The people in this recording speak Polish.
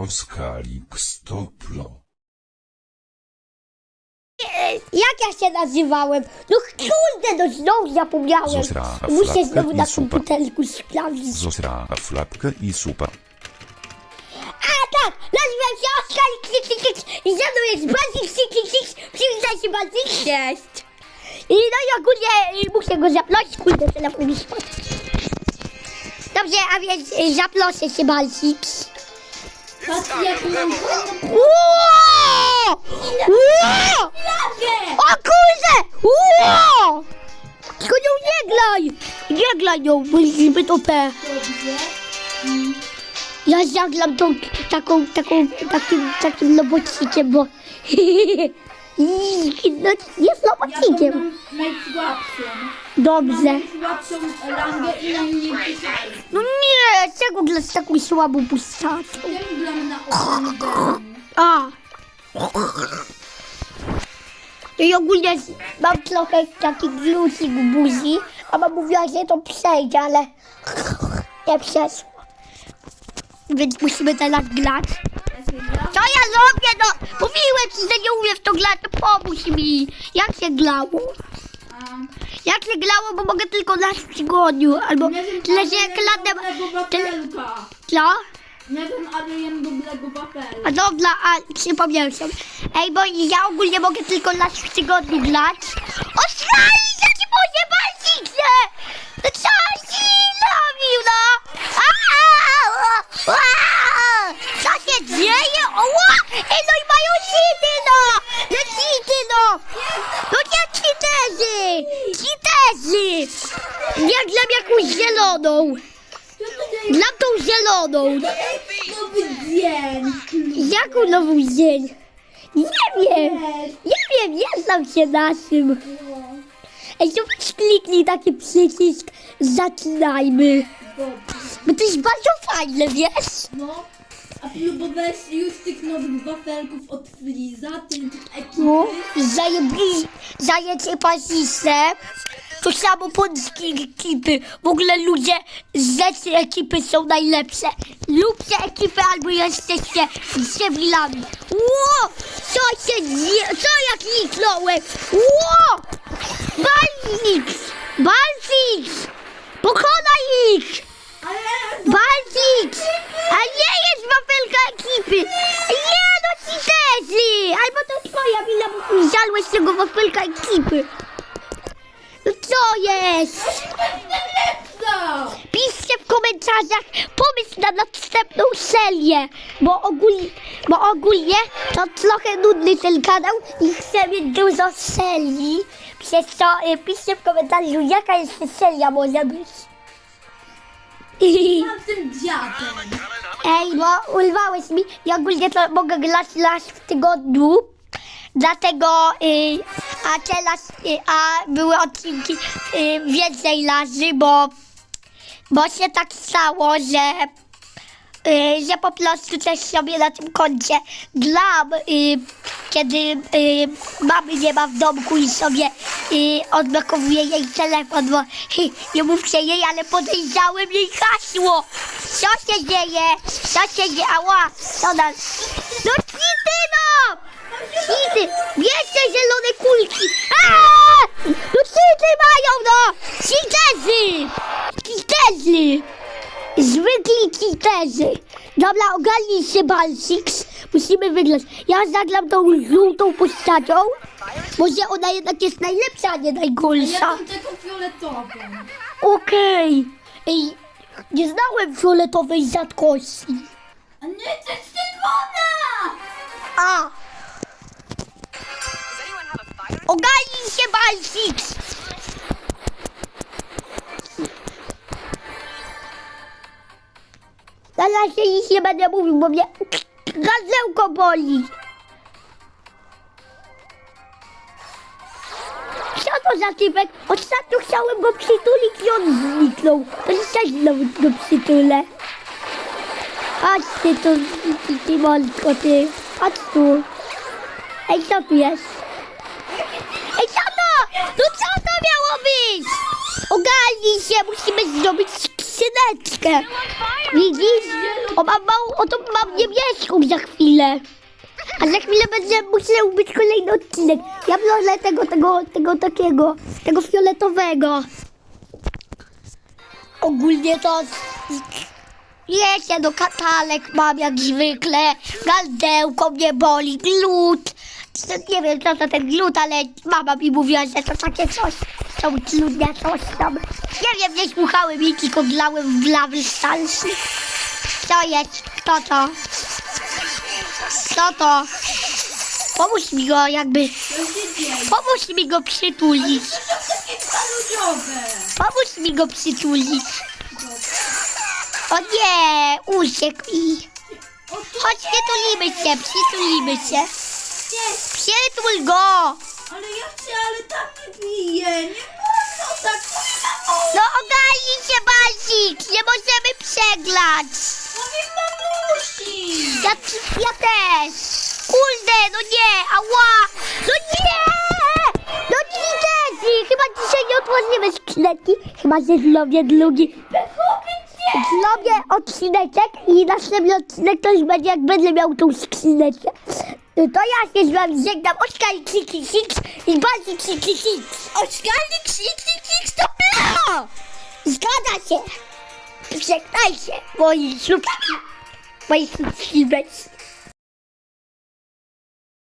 Oskalix Toplo. E, Jak ja się nazywałem? No kurde, no znowu zapomniałem. Zosra, Muszę znowu i na komputerku sprawdzić. Zosra flapkę i supa. A tak, nazywam się Oskar i ze mną jest Bazik. Przywitaj się Bazik. Cześć. I no i ogólnie y, muszę go zaplosić, kurde, telefon mi spadł. Dobrze, a więc y, zaploszę się Bazik. Patrz jak mam! O kurde! Ło! Tylko nią nie glaj! Nie glaj nią, bo jest zbyt OP. Ja zaglam tą taką, taką, takim, takim lobocikiem, bo... No, jest Ja lobocikiem. mam najsłabszą. Dobrze. Najsłabszą rangę i najmniej pisają. No nie, czego grasz taką słabą okrągłym. A. I ogólnie mam trochę taki glucik w buzi, a mama mówiła, że to przejdzie, ale nie przeszło. Więc musimy teraz grać. Co ja robię? No, mówiłem ci, że nie umiem w to grać, to pomóż mi. Jak się grało? A, Jak się grało, bo mogę tylko w tygodniu, albo tyle, jem kladem... Co? Nie wiem, ale jem dobrego wafelka. A dobra, a przypomniałem sobie. Ej, bo ja ogólnie mogę tylko raz w tygodniu grać. O, szali, ja ci moje balsikse! No co ci robił, no? A, a, a, a, Co się dzieje? Oła! Ej, no i mają hity, no! No hity, nie cheaterzy! Cheaterzy! Ja gram jakąś zieloną. Gram tą zieloną. nowy dzień? Jaką nową dzień? Nie wiem, nie wiem, nie znam się na tym. Ej, to weź kliknij taki przycisk, zaczynajmy. Bo to jest bardzo fajne, wiesz? No. A próbowałeś już tych nowych wafelków od Freeza, tym ekipy? No, zajebi, zajęcie pasiste. To samo polskie ekipy. W ogóle ludzie z rzeczy ekipy są najlepsze. Lubcie ekipy albo jesteście debilami. Ło! Co się dzieje? Co ja kliknąłem? Ło! Balzix! Balzix! Pokonaj ich! Ale... Balzix! A nie jest wafelka ekipy! Nie no ci tezy! Albo to twoja wina, zjadłeś tego wafelka ekipy. No co jest? Co? Piszcie w komentarzach pomysł na następną serię, bo ogólnie, bo ogólnie to trochę nudny ten kanał i chcę mieć dużo serii. Przez to y, piszcie w komentarzu, jaka jeszcze seria może być. Mam tym dziadem. Ej, bo urwałeś mi i ogólnie to mogę grać raz w tygodniu. Dlatego, y, a teraz, y, a były odcinki y, więcej razy, bo, bo się tak stało, że, y, że po prostu też sobie na tym koncie gram, y, kiedy y, mamy nie ma w domku i sobie y, jej telefon, bo hy, nie mówcie jej, ale podejrzałem jej hasło. Co się dzieje? Co się dzieje? Ała, co na... City no! City! Bierzcie zielone kulki! Aaa! No city mają no! Citerzy! Citerzy! Zwykli citerzy! Dobra, ogarnij się Balsix. Musimy wygrać. Ja zagram tą żółtą postacią. Może ona jednak jest najlepsza, a nie Ja najgorsza. mam taką fioletową. Okej. Ej, nie znałem fioletowej rzadkości. A nie, to jest czerwona! A! Ogarnij się, Balsix! Na razie nic nie będę mówił, bo mnie gazełko boli. Co to za typek? Ostatnio chciałem go przytulić i on zniknął. To jest też znowu go przytulę. Chodź ty tu, ty, ty molko, ty. Chodź tu. Ej, co tu jest? Ej, być? Ogarnij się, musimy zrobić skrzyneczkę. Widzisz? O, mam małą, o to mam niebieską za chwilę. A za chwilę będzie musiał być kolejny odcinek. Ja biorę tego, tego, tego takiego, tego fioletowego. Ogólnie to... Wiecie, no katalek mam jak zwykle, gardełko mnie boli, glut. Nie wiem co to ten glut, ale mama mi mówiła, że to takie coś, są trudne coś tam. Nie wiem, nie słuchałem jej, tylko glałem w glawy starszy. Co jest? Kto to? Kto to? Pomóż mi go jakby, Co pomóż mi go przytulić. Pomóż mi go przytulić. O nie, uciekł i... Chodź, przytulimy się, przytulimy się. Przytul go! Ale ja chcę, ale tam nie bije. Nie wolno tak, mamusi. No ogarnij się, Bazik! Nie możemy przeglać! Mówi mamusi. Ja, ja też! Kurde, no nie! Ała! No nie! No Gigi! Chyba dzisiaj nie otworzymy skrzynki. Chyba się zrobię drugi. Zrobię odcineczek i następny odcinek już będzie jak będę miał tą skrzyneczkę. To ja się z wami żegnam. Oskar Kriki Six i Bazik Kriki Six. Oskar Kriki Six to było! Zgadza się! Żegnaj się, moi subskrybenci. Moi subskrybenci.